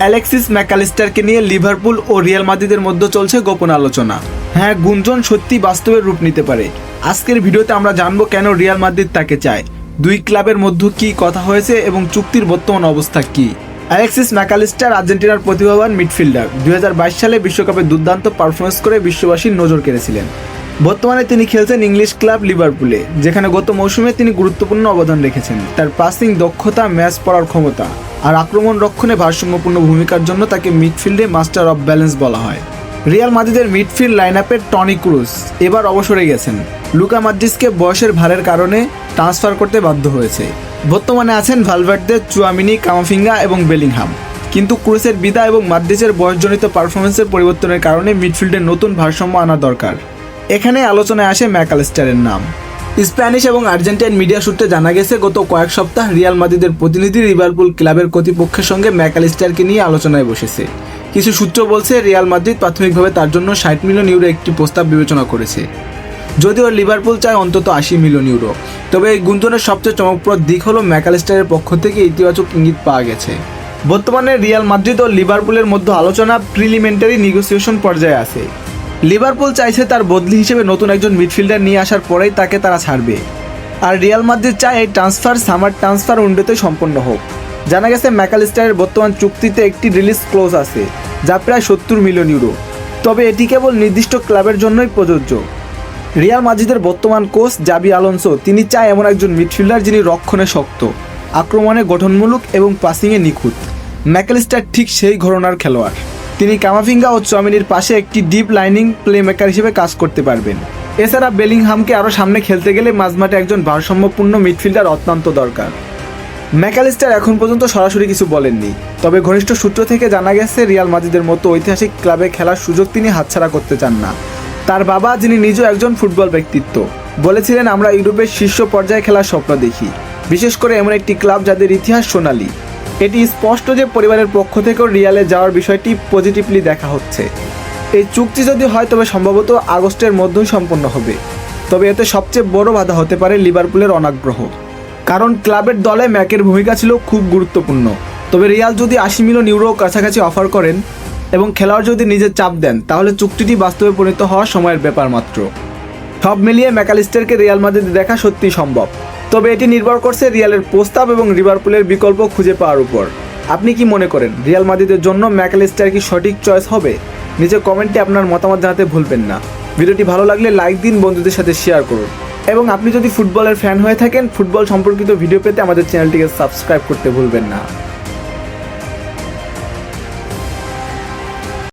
Alexis ম্যাকালিস্টারকে নিয়ে Liverpool ও Real মাদ্রিদের মধ্যে চলছে গোপন আলোচনা। হ্যাঁ গুঞ্জন সত্যি বাস্তবের রূপ নিতে পারে। আজকের ভিডিওতে আমরা জানব কেন রিয়াল মাদ্রিদ তাকে চায়। দুই ক্লাবের মধ্যে কি কথা হয়েছে এবং চুক্তির বর্তমান অবস্থা কি? অ্যালেক্সিস ম্যাকালিস্টার আর্জেন্টিনার প্রতিভাবান মিডফিল্ডার। দুই হাজার বাইশ সালে বিশ্বকাপে দুর্দান্ত পারফরমেন্স করে বিশ্ববাসীর নজর কেড়েছিলেন। বর্তমানে তিনি খেলছেন ইংলিশ ক্লাব লিভারপুলে, যেখানে গত মৌসুমে তিনি গুরুত্বপূর্ণ অবদান রেখেছেন। তার পাসিং দক্ষতা, ম্যাচ পড়ার ক্ষমতা আর আক্রমণ রক্ষণে ভারসাম্যপূর্ণ ভূমিকার জন্য তাকে মিডফিল্ডে মাস্টার অফ ব্যালেন্স বলা হয়। রিয়াল মাদ্রিদের মিডফিল্ড লাইন আপের টনি ক্রুজ এবার অবসরে গেছেন। লুকা মাদ্রিসকে বয়সের ভারের কারণে ট্রান্সফার করতে বাধ্য হয়েছে। বর্তমানে আছেন ভালভার্দে চুয়ামিনি, কামাফিঙ্গা এবং বেলিংহাম। কিন্তু ক্রুসের বিদায় এবং মাদ্রিসের বয়সজনিত পারফরমেন্সের পরিবর্তনের কারণে মিডফিল্ডে নতুন ভারসাম্য আনা দরকার। এখানে আলোচনায় আসে ম্যাকালিস্টারের নাম। স্প্যানিশ এবং আর্জেন্টাইন মিডিয়া সূত্রে জানা গেছে, গত কয়েক সপ্তাহ রিয়াল মাদ্রিদের প্রতিনিধি লিভারপুল ক্লাবের কর্তৃপক্ষের সঙ্গে ম্যাকালিস্টারকে নিয়ে আলোচনায় বসেছে। কিছু সূত্র বলছে, রিয়াল মাদ্রিদ প্রাথমিকভাবে তার জন্য ষাট মিলিয়ন ইউরো একটি প্রস্তাব বিবেচনা করেছে। যদিও লিভারপুল চায় অন্তত আশি মিলিয়ন ইউরো, তবে এই গুঞ্জনের সবচেয়ে চমকপ্রদ দিক হলো ম্যাকালিস্টারের পক্ষ থেকে ইতিবাচক ইঙ্গিত পাওয়া গেছে। বর্তমানে রিয়াল মাদ্রিদ ও লিভারপুলের মধ্যে আলোচনা প্রিলিমেন্টারি নেগোসিয়েশন পর্যায়ে আছে। লিভারপুল চাইছে তার বদলি হিসেবে নতুন একজন মিডফিল্ডার নিয়ে আসার পরেই তাকে তারা ছাড়বে। আর রিয়াল মাদ্রিদ চায় এই ট্রান্সফার, সামার ট্রান্সফার উইন্ডোতে সম্পন্ন হোক। জানা গেছে, ম্যাকালিস্টারের বর্তমান চুক্তিতে একটি রিলিজ ক্লোজ আছে, যা প্রায় সত্তর মিলিয়ন ইউরো। তবে এটি কেবল নির্দিষ্ট ক্লাবের জন্যই প্রযোজ্য। রিয়াল মাদ্রিদের বর্তমান কোচ জাবি আলোনসো, তিনি চায় এমন একজন মিডফিল্ডার যিনি রক্ষণে শক্ত, আক্রমণে গঠনমূলক এবং পাসিংয়ে নিখুঁত। ম্যাকালিস্টার ঠিক সেই ঘরনার খেলোয়াড়। তিনি কামাফিঙ্গা ও চমিনির পাশে একটি ডিপ লাইনিং প্লেমেকার হিসেবে কাজ করতে পারবেন। এছাড়া বেলিংহামকে আরও সামনে খেলতে গেলে মাঝমাঠে একজন ভারসাম্যপূর্ণ মিডফিল্ডার অত্যন্ত দরকার। ম্যাকালিস্টার এখন পর্যন্ত সরাসরি কিছু বলেননি, তবে ঘনিষ্ঠ সূত্র থেকে জানা গেছে, রিয়াল মাদ্রিদের মতো ঐতিহাসিক ক্লাবে খেলার সুযোগ তিনি হাতছাড়া করতে চান না। তার বাবা, যিনি নিজেও একজন ফুটবল ব্যক্তিত্ব, বলেছিলেন, আমরা ইউরোপের শীর্ষ পর্যায়ে খেলার স্বপ্ন দেখি। বিশেষ করে এমন একটি ক্লাব যাদের ইতিহাস সোনালী। এটি স্পষ্ট যে পরিবারের পক্ষ থেকেও রিয়ালে যাওয়ার বিষয়টি পজিটিভলি দেখা হচ্ছে। এই চুক্তি যদি হয়, তবে সম্ভবত আগস্টের মধ্যেই সম্পন্ন হবে। তবে এতে সবচেয়ে বড় বাধা হতে পারে লিভারপুলের অনাগ্রহ। কারণ ক্লাবের দলে ম্যাকের ভূমিকা ছিল খুব গুরুত্বপূর্ণ। তবে রিয়াল যদি আশি মিলিয়ন ইউরো কাছাকাছি অফার করেন এবং খেলোয়াড় যদি নিজের চাপ দেন, তাহলে চুক্তিটি বাস্তবে পরিণত হওয়া সময়ের ব্যাপার মাত্র। সব মিলিয়ে ম্যাকালিস্টারকে রিয়াল মাদ্রিদ দেখা সত্যি সম্ভব। তবে এটি নির্ভর করছে রিয়ালের প্রস্তাব এবং রিভারপুলের বিকল্প খুঁজে পাওয়ার উপর। আপনি কি মনে করেন, রিয়াল মাদ্রিদের জন্য ম্যাকালিস্টার কি সঠিক চয়েস হবে? নিচে কমেন্টে আপনার মতামত জানাতে ভুলবেন না। ভিডিওটি ভালো লাগলে লাইক দিন, বন্ধুদের সাথে শেয়ার করুন। এবং আপনি যদি ফুটবলের ফ্যান হয়ে থাকেন, ফুটবল সম্পর্কিত ভিডিও পেতে আমাদের চ্যানেলটিকে সাবস্ক্রাইব করতে ভুলবেন না।